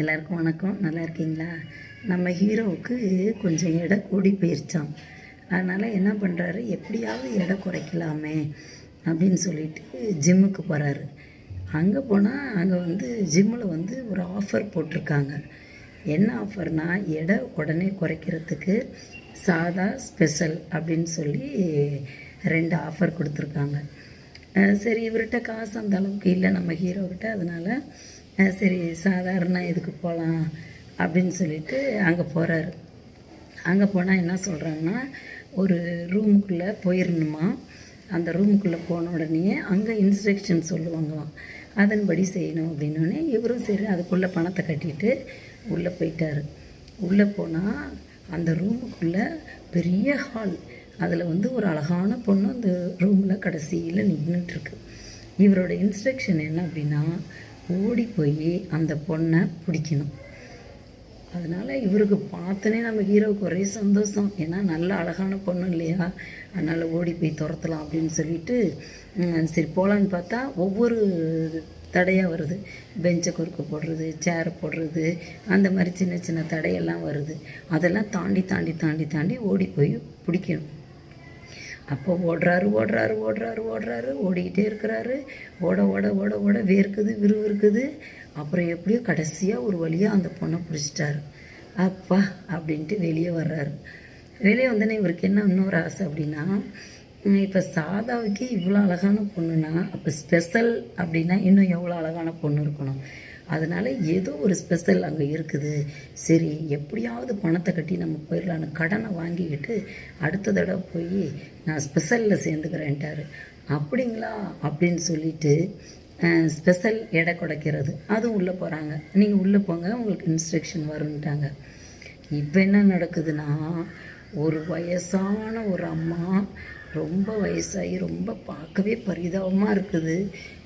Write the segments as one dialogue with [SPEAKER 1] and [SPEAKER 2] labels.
[SPEAKER 1] எல்லாருக்கும் வணக்கம். நல்லா இருக்கீங்களா? நம்ம ஹீரோவுக்கு கொஞ்சம் எடை கூடி போயிருச்சான் அதனால் என்ன பண்ணுறாரு எப்படியாவது எடை குறைக்கலாமே அப்படின்னு சொல்லிட்டு ஜிம்முக்கு போகிறாரு அங்கே போனால் அங்கே வந்து ஜிம்மில் வந்து ஒரு ஆஃபர் போட்டிருக்காங்க. என்ன ஆஃபர்னா எடை உடனே குறைக்கிறதுக்கு சாதா ஸ்பெஷல் அப்படின்னு சொல்லி ரெண்டு ஆஃபர் கொடுத்துருக்காங்க. சரி இவர்கிட்ட காசு அந்த அளவுக்கு இல்லை நம்ம ஹீரோக்கிட்ட அதனால் சரி சாதாரண இதுக்கு போகலாம் அப்படின்னு சொல்லிட்டு அங்கே போகிறாரு அங்கே போனால் என்ன சொல்கிறாங்கன்னா ஒரு ரூமுக்குள்ளே போயிடணுமா அந்த ரூமுக்குள்ளே போன உடனே அங்கே இன்ஸ்ட்ரக்ஷன் சொல்லுவாங்களாம். அதன்படி செய்யணும் அப்படின்னோடனே இவரும் சரி அதுக்குள்ளே பணத்தை கட்டிட்டு உள்ளே போயிட்டாரு. உள்ளே போனால் அந்த ரூமுக்குள்ளே பெரிய ஹால் அதில் வந்து ஒரு அழகான பொண்ணு அந்த ரூமில் கடைசியில் நின்றுட்டுருக்கு இவரோட இன்ஸ்ட்ரக்ஷன் என்ன அப்படின்னா ஓடி போய் அந்த பொண்ணை பிடிக்கணும். அதனால் இவருக்கு பார்த்தனே நம்ம ஹீரோவுக்கு ஒரே சந்தோஷம். ஏன்னா நல்ல அழகான பொண்ணு இல்லையா? அதனால் ஓடி போய் துரத்தலாம் அப்படின்னு சொல்லிட்டு சரி போகலான்னு பார்த்தா ஒவ்வொரு தடையாக வருது. பெஞ்சை குறுக்க போடுறது சேரை போடுறது அந்த மாதிரி சின்ன சின்ன தடையெல்லாம் வருது. அதெல்லாம் தாண்டி தாண்டி தாண்டி தாண்டி ஓடி போய் பிடிக்கணும். அப்போ ஓடுறாரு ஓடுறாரு ஓடுறாரு ஓடுறாரு ஓடிக்கிட்டே இருக்கிறாரு. ஓட ஓட ஓட ஓட வேர்க்குது விறுவிறுக்குது. அப்புறம் எப்படியோ கடைசியாக ஒரு வழியாக அந்த பொண்ணை பிடிச்சிட்டாரு. அப்பா அப்படின்ட்டு வெளியே வர்றாரு. வெளியே வந்தோடனே இவருக்கு என்ன இன்னொரு ஆசை அப்படின்னா இப்போ சாதாவுக்கு இவ்வளோ அழகான பொண்ணுனா அப்போ ஸ்பெஷல் அப்படின்னா இன்னும் எவ்வளோ அழகான பொண்ணு இருக்கணும்? அதனால் ஏதோ ஒரு ஸ்பெஷல் அங்கே இருக்குது. சரி எப்படியாவது பணத்தை கட்டி நம்ம போயிடலான்னு கடனை வாங்கிக்கிட்டு அடுத்த தடவை போய் நான் ஸ்பெஷலில் சேர்ந்துக்கிறேன்ட்டாரு. அப்படிங்களா? அப்படின்னு சொல்லிட்டு ஸ்பெஷல் எடை குடைக்கிறது. அதுவும் உள்ளே போகிறாங்க நீங்கள் உள்ளே போங்க உங்களுக்கு இன்ஸ்ட்ரக்ஷன் வரும்ட்டாங்க. இப்போ என்ன நடக்குதுன்னா ஒரு வயசான ஒரு அம்மா ரொம்ப வயசாகி ரொம்ப பார்க்கவே பரிதாபமாக இருக்குது.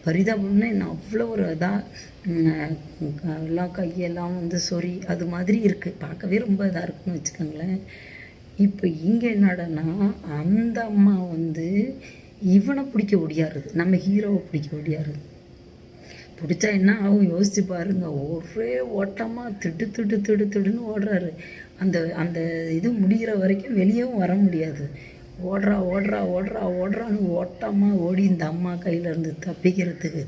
[SPEAKER 1] பரிதாபம்னா என்ன? அவ்வளோ ஒரு இதாக எல்லாம் கையெல்லாம் வந்து சொறி அது மாதிரி இருக்குது பார்க்கவே ரொம்ப இதாக இருக்குன்னு வச்சுக்கோங்களேன். இப்போ இங்கே என்னடனா அந்த அம்மா வந்து இவனை பிடிக்க ஒடியாருது நம்ம ஹீரோவை பிடிக்க ஒடியாருது பிடிச்சா என்ன ஆகும்? யோசிச்சு பாருங்க. ஒரே ஓட்டமாக திடு திடு திடு திடுன்னு ஓடுறாரு. அந்த அந்த இது முடிகிற வரைக்கும் வெளியேவும் வர முடியாது. ஓடுறா ஓடுறா ஓடுறா ஓடுறான்னு ஓட்டமாக ஓடி இந்த அம்மா கையிலேருந்து தப்பிக்கிறதுக்கு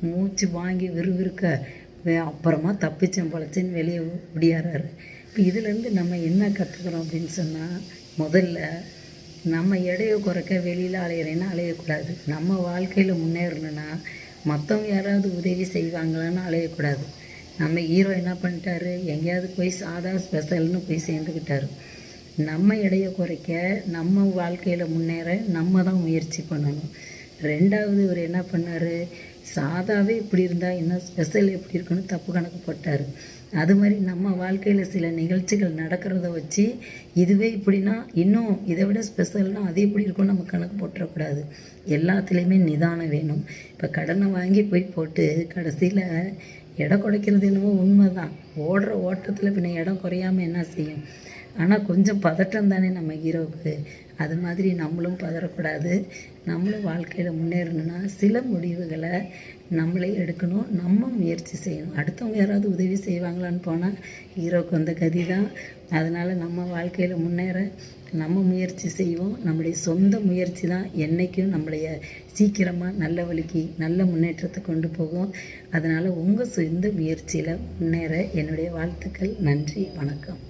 [SPEAKER 1] மூச்சு வாங்கி விறுவிறுக்க வே- அப்புறமா தப்பிச்சேன் பழச்சேன்னு வெளியே ஓடியாராரு. இப்போ இதுலேருந்து நம்ம என்ன கற்றுக்குறோம் அப்படின்னு சொன்னால் முதல்ல நம்ம எடையை குறைக்க வெளியில் அலையிறேன்னா அலையக்கூடாது. நம்ம வாழ்க்கையில் முன்னேறணும்னா மற்றவங்க யாராவது உதவி செய்வாங்களான்னு அலையக்கூடாது. நம்ம ஹீரோ என்ன பண்ணிட்டாரு? எங்கேயாவது போய் சாதா ஸ்பெஷல்னு போய் சேர்ந்துக்கிட்டாரு நம்ம எடையை குறைக்க நம்ம வாழ்க்கையில் முன்னேற நம்ம தான் முயற்சி பண்ணணும். ரெண்டாவது இவர் என்ன பண்ணார்? சாதாவே இப்படி இருந்தால் என்ன ஸ்பெஷல் எப்படி இருக்குன்னு தப்பு கணக்கு போட்டார். அது மாதிரி நம்ம வாழ்க்கையில் சில நிகழ்ச்சிகள் நடக்கிறத வச்சு இதுவே இப்படின்னா இன்னும் இதை விட ஸ்பெஷல்னால் அது எப்படி இருக்கும்னு நம்ம கணக்கு போட்டுறக்கூடாது. எல்லாத்துலேயுமே நிதானம் வேணும். இப்போ கடனை வாங்கி போய் போட்டு கடைசியில் எடை குறைக்கிறது என்னவோ உண்மை தான் ஓடுற ஓட்டத்தில் பின்ன இடம் குறையாமல் என்ன செய்யும்? ஆனால் கொஞ்சம் பதட்டம் தானே நம்ம ஹீரோவுக்கு. அது மாதிரி நம்மளும் பதறக்கூடாது. நம்மளும் வாழ்க்கையில் முன்னேறணும்னா சில முடிவுகளை நம்மளே எடுக்கணும். நம்ம முயற்சி செய்யணும். அடுத்தவங்க யாராவது உதவி செய்வாங்களான்னு போனால் ஹீரோவுக்கு வந்த கதி தான் அதனால் நம்ம வாழ்க்கையில் முன்னேற நம்ம முயற்சி செய்வோம். நம்முடைய சொந்த முயற்சி தான் என்றைக்கும் நம்மளைய சீக்கிரமாக நல்ல வழிக்கு நல்ல முன்னேற்றத்தை கொண்டு போகும். அதனால் உங்கள் சொந்த முயற்சியில் முன்னேற என்னுடைய வாழ்த்துக்கள். நன்றி. வணக்கம்.